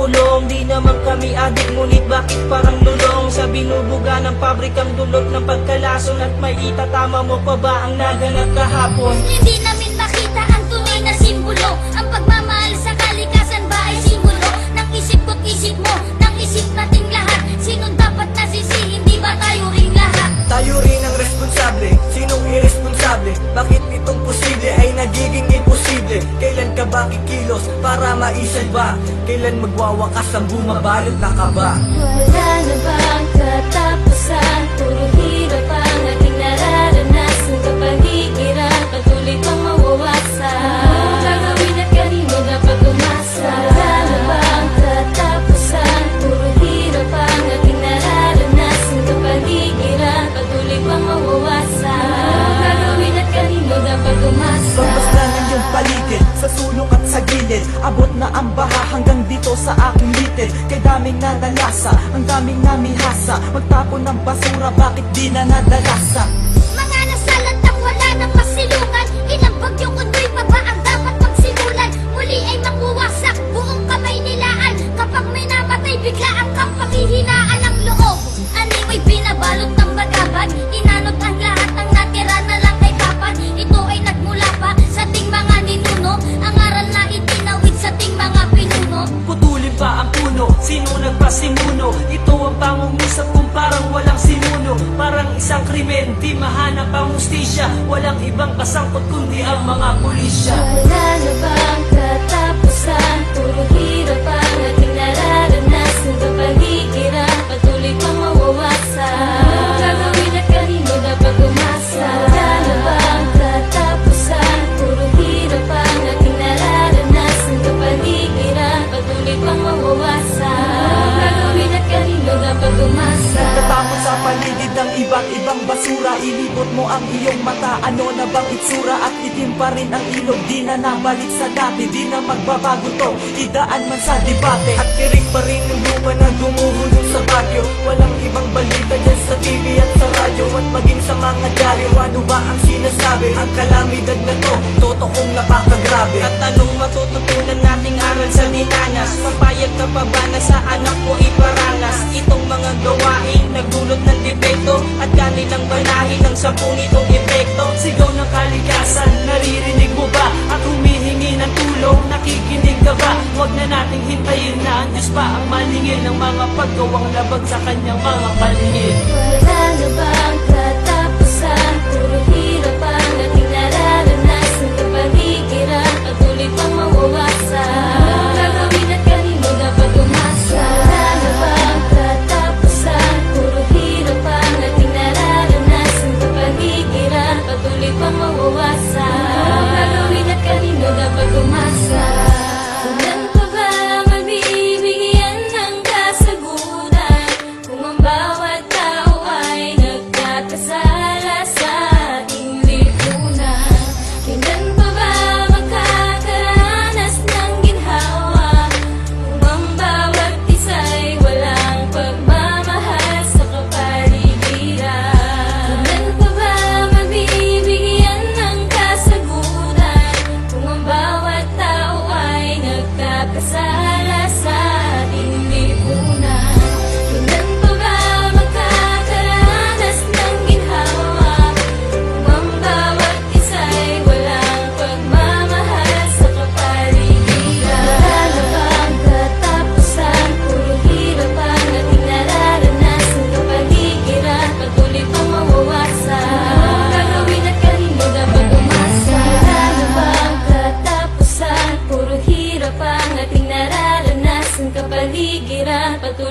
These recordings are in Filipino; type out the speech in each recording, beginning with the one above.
kulong Di naman kami adik ngunit bakit parang lulong? Sa binubuga ng pabrikang dulot ng pagkalason At may itatama mo pa ba ang naganap kahapon? Hindi namin makita para maisalba? Kailan magwawakas ang bumabalot na kaba? Wala na bang katapusan? Ang baha hanggang dito sa aking litid Kay daming nadalasa Ang daming namihasa Magtapon ng basura Bakit di na nadalasa? Krimen, di mahanap ang ustisya Walang ibang kasangkot kundi ang mga pulisya Wala na bang katapusan? Ibang basura Ilibot mo ang iyong mata. Ano na bang itsura? At itim pa rin ang ilog. Di na nabalik sa dati Di na magbabago to. Idaan man sa debate. At kirig pa rin yung lupa na gumuhulong sa bagyo. Walang ibang balita dyan sa TV at sa radyo. At maging sa mga dyaryo Ano ba ang sinasabi? Ang kalamidad na to Totoong napakagrabe. At anong matututunan nating aral sa dinanas? Papayag ka pa ba na sa anak mo iparanas? Gawain Nagdulot ng depekto At kanilang banahin ng sampung itong epekto Sigaw ng kalikasan Naririnig mo ba? At humihingi ng tulong Nakikinig ka ba? Huwag na nating hintayin na ang Diyos pa ang maningil ng mga paggawang labag sa kanyang mga paningin. Wala na bang patuloy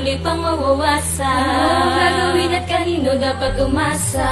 patuloy pang mawawasan. Gagawin at kanino dapat umasa